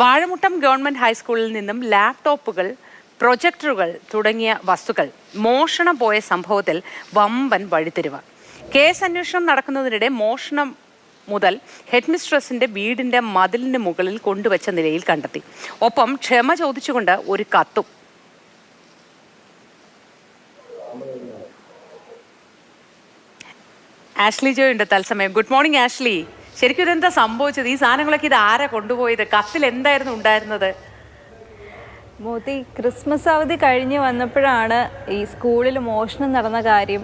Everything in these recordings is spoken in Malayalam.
വാഴമുട്ടം ഗവൺമെന്റ് ഹൈസ്കൂളിൽ നിന്നും ലാപ്ടോപ്പുകൾ പ്രൊജക്ടറുകൾ തുടങ്ങിയ വസ്തുക്കൾ മോഷണം പോയ സംഭവത്തിൽ വമ്പൻ വഴിത്തിരിവ്. കേസ് അന്വേഷണം നടക്കുന്നതിനിടെ മോഷണം മുതൽ ഹെഡ് മിസ്ട്രസിന്റെ വീടിന്റെ മതിലിന് മുകളിൽ കൊണ്ടുവച്ച നിലയിൽ കണ്ടെത്തി. ഒപ്പം ക്ഷമ ചോദിച്ചുകൊണ്ട് ഒരു കത്തും. ആഷ്ലി ജോയ് ഉണ്ട് തത്സമയം. Good morning Ashley. ശരിക്കും ഇതെന്താ സംഭവിച്ചത്? ഈ സാധനങ്ങളൊക്കെ ഇത് ആരാ കൊണ്ടുപോയത്? കത്തിൽ എന്തായിരുന്നു ഉണ്ടായിരുന്നത്? മോദി ക്രിസ്മസ് അവധി കഴിഞ്ഞ് വന്നപ്പോഴാണ് ഈ സ്കൂളിൽ മോഷണം നടന്ന കാര്യം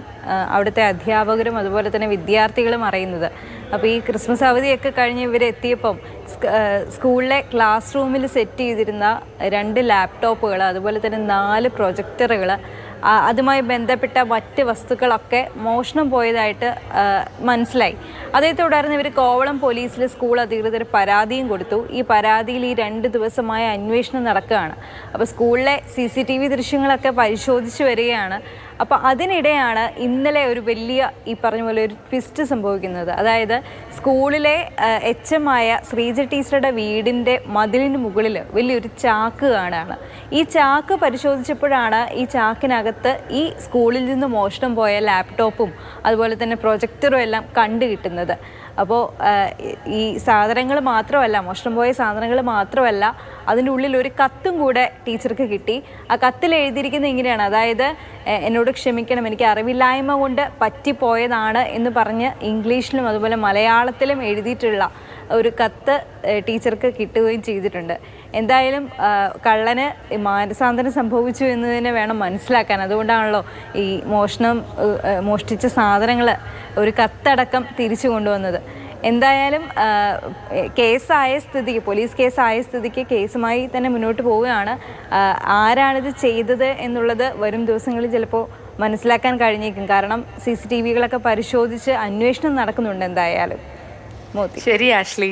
അവിടുത്തെ അധ്യാപകരും അതുപോലെ തന്നെ വിദ്യാർത്ഥികളും അറിയുന്നത്. അപ്പോൾ ഈ ക്രിസ്മസ് അവധിയൊക്കെ കഴിഞ്ഞ് ഇവരെത്തിയപ്പം സ്ക- സ്കൂളിലെ ക്ലാസ് റൂമിൽ സെറ്റ് ചെയ്തിരുന്ന രണ്ട് ലാപ്ടോപ്പുകൾ അതുപോലെ തന്നെ നാല് പ്രൊജക്ടറുകൾ അതുമായി ബന്ധപ്പെട്ട മറ്റ് വസ്തുക്കളൊക്കെ മോഷണം പോയതായിട്ട് മനസ്സിലായി. അതേ തുടർന്ന് ഇവർ കോവളം പോലീസിൽ സ്കൂൾ അധികൃതർ പരാതിയും കൊടുത്തു. ഈ പരാതിയിൽ ഈ രണ്ട് ദിവസമായ അന്വേഷണം നടക്കുകയാണ്. അപ്പോൾ സ്കൂളിലെ സി സി ടി വി ദൃശ്യങ്ങളൊക്കെ പരിശോധിച്ച് വരികയാണ്. അപ്പോൾ അതിനിടെയാണ് ഇന്നലെ ഒരു വലിയ ഈ പറഞ്ഞ പോലെ ഒരു ട്വിസ്റ്റ് സംഭവിക്കുന്നത്. അതായത് സ്കൂളിലെ എച്ച് എം ആയ ശ്രീജ ടീച്ചറുടെ വീടിന്റെ മതിലിന് മുകളിൽ വലിയൊരു ചാക്ക് കാണുകയാണ് ഈ ചാക്ക് പരിശോധിച്ചപ്പോഴാണ് ഈ ചാക്കിനകത്ത് ഈ സ്കൂളിൽ നിന്ന് മോഷണം പോയ ലാപ്ടോപ്പും അതുപോലെ തന്നെ പ്രൊജക്ടറും എല്ലാം കണ്ടു കിട്ടുന്നത്. അപ്പോൾ ഈ സാധനങ്ങൾ മാത്രമല്ല മോഷണം പോയ സാധനങ്ങൾ മാത്രമല്ല അതിന്റെ ഉള്ളിൽ ഒരു കത്തും കൂടെ ടീച്ചർക്ക് കിട്ടി. ആ കത്തിൽ എഴുതിയിരിക്കുന്നത് ഇങ്ങനെയാണ്. അതായത് എന്നോട് ക്ഷമിക്കണം എനിക്ക് അറിവില്ലായ്മ കൊണ്ട് പറ്റിപ്പോയതാണ് എന്ന് പറഞ്ഞ് ഇംഗ്ലീഷിലും അതുപോലെ മലയാളത്തിലും എഴുതിയിട്ടുള്ള ഒരു കത്ത് ടീച്ചർക്ക് കിട്ടുകയും ചെയ്തിട്ടുണ്ട്. എന്തായാലും കള്ളന് മാനസാന്തരം സംഭവിച്ചു എന്ന് തന്നെ വേണം മനസ്സിലാക്കാൻ. അതുകൊണ്ടാണല്ലോ ഈ മോഷണം മോഷ്ടിച്ച സാധനങ്ങൾ ഒരു കത്തടക്കം തിരിച്ചു കൊണ്ടുവന്നത്. എന്തായാലും കേസായ സ്ഥിതിക്ക് പോലീസ് കേസായ സ്ഥിതിക്ക് കേസുമായി തന്നെ മുന്നോട്ട് പോവുകയാണ്. ആരാണിത് ചെയ്തത് എന്നുള്ളത് വരും ദിവസങ്ങളിൽ ചിലപ്പോൾ മനസ്സിലാക്കാൻ കഴിഞ്ഞേക്കും. കാരണം സി സി ടി വികളൊക്കെ പരിശോധിച്ച് അന്വേഷണം നടക്കുന്നുണ്ട് എന്തായാലും. ശരി ആഷ്ലി.